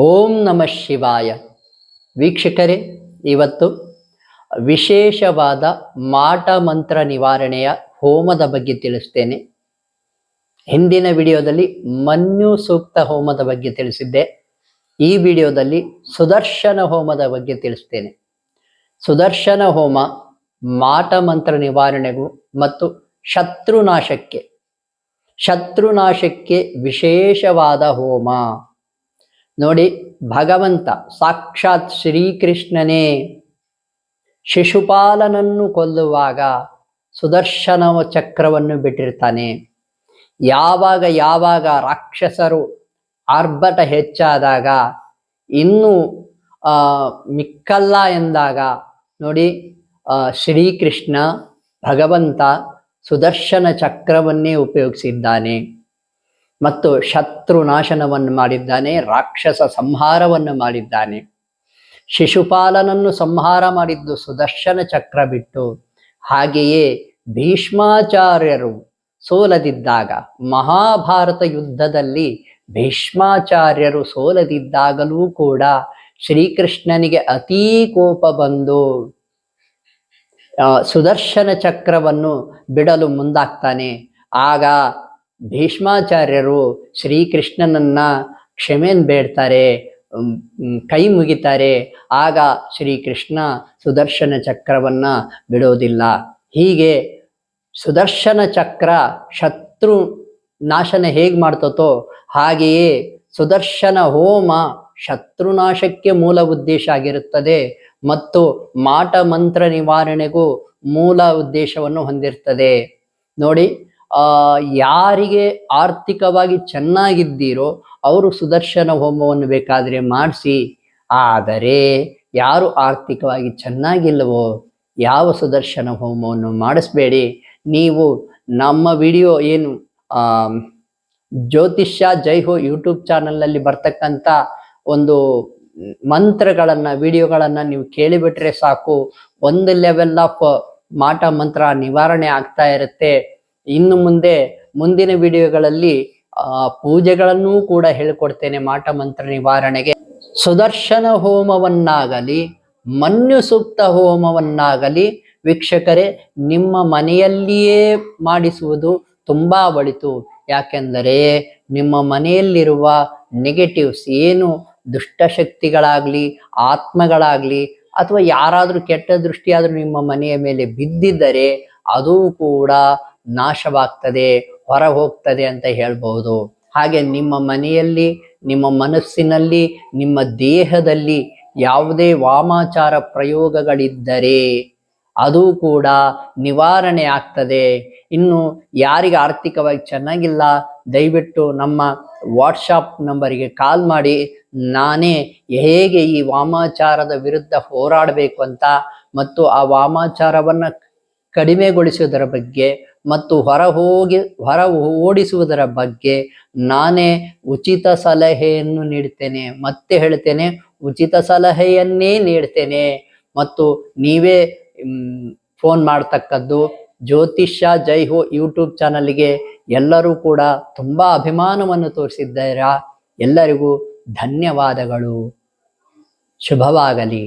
ಓಂ ನಮಃ ಶಿವಾಯ. ವೀಕ್ಷಕರೇ, ಇವತ್ತು ವಿಶೇಷವಾದ ಮಾಟ ಮಂತ್ರ ನಿವಾರಣೆಯ ಹೋಮದ ಬಗ್ಗೆ ತಿಳಿಸ್ತೇನೆ. ಹಿಂದಿನ ವಿಡಿಯೋದಲ್ಲಿ ಮನ್ಯು ಸೂಕ್ತ ಹೋಮದ ಬಗ್ಗೆ ತಿಳಿಸಿದ್ದೆ. ಈ ವಿಡಿಯೋದಲ್ಲಿ ಸುದರ್ಶನ ಹೋಮದ ಬಗ್ಗೆ ತಿಳಿಸ್ತೇನೆ. ಸುದರ್ಶನ ಹೋಮ ಮಾಟ ಮಂತ್ರ ನಿವಾರಣೆಗೂ ಮತ್ತು ಶತ್ರುನಾಶಕ್ಕೆ ಶತ್ರುನಾಶಕ್ಕೆ ವಿಶೇಷವಾದ ಹೋಮ. ನೋಡಿ, ಭಗವಂತ, ಸಾಕ್ಷಾತ್ ಶ್ರೀಕೃಷ್ಣನೇ. ಶಿಶುಪಾಲನನ್ನು ಕೊಲ್ಲುವಾಗ ಸುದರ್ಶನ ಚಕ್ರವನ್ನು ಬಿಟ್ಟಿರ್ತಾನೆ. ಯಾವಾಗ ಯಾವಾಗ ರಾಕ್ಷಸರು ಆರ್ಭಟ ಹೆಚ್ಚಾದಾಗ, ಇನ್ನು ಮಿಕ್ಕಲ್ಲ ಎಂದಾಗ, ನೋಡಿ ಶ್ರೀಕೃಷ್ಣ ಭಗವಂತ ಸುದರ್ಶನ ಚಕ್ರವನ್ನೇ ಉಪಯೋಗಿಸಿದ್ದಾನೆ. ಮತ್ತು ಶತ್ರು ನಾಶನವನ್ನು ಮಾಡಿದ್ದಾನೆ, ರಾಕ್ಷಸ ಸಂಹಾರವನ್ನು ಮಾಡಿದ್ದಾನೆ. ಶಿಶುಪಾಲನನ್ನು ಸಂಹಾರ ಮಾಡಿದ್ದು ಸುದರ್ಶನ ಚಕ್ರ ಬಿಟ್ಟು ಹಾಗೆಯೇ ಭೀಷ್ಮಾಚಾರ್ಯರು ಸೋಲದಿದ್ದಾಗ, ಮಹಾಭಾರತ ಯುದ್ಧದಲ್ಲಿ ಭೀಷ್ಮಾಚಾರ್ಯರು ಸೋಲದಿದ್ದಾಗಲೂ ಕೂಡ ಶ್ರೀಕೃಷ್ಣನಿಗೆ ಅತೀ ಕೋಪ ಬಂದು ಸುದರ್ಶನ ಚಕ್ರವನ್ನು ಬಿಡಲು ಮುಂದಾಗ್ತಾನೆ. ಆಗ ಭೀಷ್ಮಾಚಾರ್ಯರು ಶ್ರೀಕೃಷ್ಣನನ್ನ ಕ್ಷಮೆನ್ ಬೇಡ್ತಾರೆ ಕೈ ಮುಗಿತಾರೆ, ಆಗ ಶ್ರೀಕೃಷ್ಣ ಸುದರ್ಶನ ಚಕ್ರವನ್ನ ಬಿಡೋದಿಲ್ಲ. ಹೀಗೆ ಸುದರ್ಶನ ಚಕ್ರ ಶತ್ರು ನಾಶನ ಹೇಗೆ ಮಾಡ್ತತೋ ಹಾಗೆಯೇ ಸುದರ್ಶನ ಹೋಮ ಶತ್ರುನಾಶಕ್ಕೆ ಮೂಲ ಉದ್ದೇಶ ಆಗಿರುತ್ತದೆ ಮತ್ತು ಮಾಟ ಮಂತ್ರ ನಿವಾರಣೆಗೂ ಮೂಲ ಉದ್ದೇಶವನ್ನು ಹೊಂದಿರ್ತದೆ. ನೋಡಿ ಯಾರಿಗೆ ಆರ್ಥಿಕವಾಗಿ ಚೆನ್ನಾಗಿದ್ದೀರೋ ಅವರು ಸುದರ್ಶನ ಹೋಮವನ್ನು ಬೇಕಾದರೆ ಮಾಡಿಸಿ. ಆದರೆ ಯಾರು ಆರ್ಥಿಕವಾಗಿ ಚೆನ್ನಾಗಿಲ್ಲವೋ ಯಾವ ಸುದರ್ಶನ ಹೋಮವನ್ನು ಮಾಡಿಸ್ಬೇಡಿ. ನೀವು ನಮ್ಮ ವಿಡಿಯೋ ಏನು ಆ, ಜ್ಯೋತಿಷ್ಯ ಜೈ ಹೋ ಯೂಟ್ಯೂಬ್ ಚಾನಲ್ನಲ್ಲಿ ಬರ್ತಕ್ಕಂಥ ಒಂದು ಮಂತ್ರಗಳನ್ನು ವಿಡಿಯೋಗಳನ್ನು ನೀವು ಕೇಳಿಬಿಟ್ರೆ ಸಾಕು. ಒಂದು ಲೆವೆಲ್ ಆಫ್ ಮಾಟ ಮಂತ್ರ ನಿವಾರಣೆ ಆಗ್ತಾ ಇರುತ್ತೆ. ಇನ್ನು ಮುಂದೆ ಮುಂದಿನ ವಿಡಿಯೋಗಳಲ್ಲಿ ಆ, ಪೂಜೆಗಳನ್ನೂ ಕೂಡ ಹೇಳಿಕೊಡ್ತೇನೆ ಮಾಟ ಮಂತ್ರ ನಿವಾರಣೆಗೆ. ಸುದರ್ಶನ ಹೋಮವನ್ನಾಗಲಿ ಮನ್ಯು ಸೂಕ್ತ ಹೋಮವನ್ನಾಗಲಿ ವೀಕ್ಷಕರೇ ನಿಮ್ಮ ಮನೆಯಲ್ಲಿಯೇ ಮಾಡಿಸುವುದು ತುಂಬಾ ಒಳಿತು. ಯಾಕೆಂದರೆ ನಿಮ್ಮ ಮನೆಯಲ್ಲಿರುವ ನೆಗೆಟಿವ್ಸ್ ಏನು ದುಷ್ಟಶಕ್ತಿಗಳಾಗಲಿ ಆತ್ಮಗಳಾಗಲಿ ಅಥವಾ ಯಾರಾದರೂ ಕೆಟ್ಟ ದೃಷ್ಟಿಯಾದರೂ ನಿಮ್ಮ ಮನೆಯ ಮೇಲೆ ಬಿದ್ದಿದ್ದರೆ ಅದು ಕೂಡ ನಾಶವಾಗ್ತದೆ ಹೊರ ಹೋಗ್ತದೆ ಅಂತ ಹೇಳ್ಬಹುದು. ಹಾಗೆ ನಿಮ್ಮ ಮನೆಯಲ್ಲಿ, ನಿಮ್ಮ ಮನಸ್ಸಿನಲ್ಲಿ, ನಿಮ್ಮ ದೇಹದಲ್ಲಿ ಯಾವುದೇ ವಾಮಾಚಾರ ಪ್ರಯೋಗಗಳಿದ್ದರೆ ಅದು ಕೂಡ ನಿವಾರಣೆ ಆಗ್ತದೆ. ಇನ್ನು ಯಾರಿಗೆ ಆರ್ಥಿಕವಾಗಿ ಚೆನ್ನಾಗಿಲ್ಲ, ದಯವಿಟ್ಟು ನಮ್ಮ ವಾಟ್ಸಾಪ್ ನಂಬರಿಗೆ ಕಾಲ್ ಮಾಡಿ, ನಾನೇ ಹೇಗೆ ಈ ವಾಮಾಚಾರದ ವಿರುದ್ಧ ಹೋರಾಡಬೇಕು ಅಂತ ಮತ್ತು ಆ ವಾಮಾಚಾರವನ್ನು ಕಡಿಮೆಗೊಳಿಸುವುದರ ಬಗ್ಗೆ ಮತ್ತು ಹೊರ ಹೋಗಿ ಹೊರ ಓಡಿಸುವುದರ ಬಗ್ಗೆ ನಾನೇ ಉಚಿತ ಸಲಹೆಯನ್ನು ನೀಡ್ತೇನೆ. ಮತ್ತೆ ಹೇಳ್ತೇನೆ, ಉಚಿತ ಸಲಹೆಯನ್ನೇ ನೀಡ್ತೇನೆ. ಮತ್ತು ನೀವೇ ಫೋನ್ ಮಾಡ್ತಕ್ಕದ್ದು ಜ್ಯೋತಿಷ್ಯ ಜೈ ಹೋ ಯೂಟ್ಯೂಬ್ ಚಾನಲ್ಗೆ ಎಲ್ಲರೂ ಕೂಡ ತುಂಬ ಅಭಿಮಾನವನ್ನು ತೋರಿಸಿದ್ದೀರಾ. ಎಲ್ಲರಿಗೂ ಧನ್ಯವಾದಗಳು. ಶುಭವಾಗಲಿ.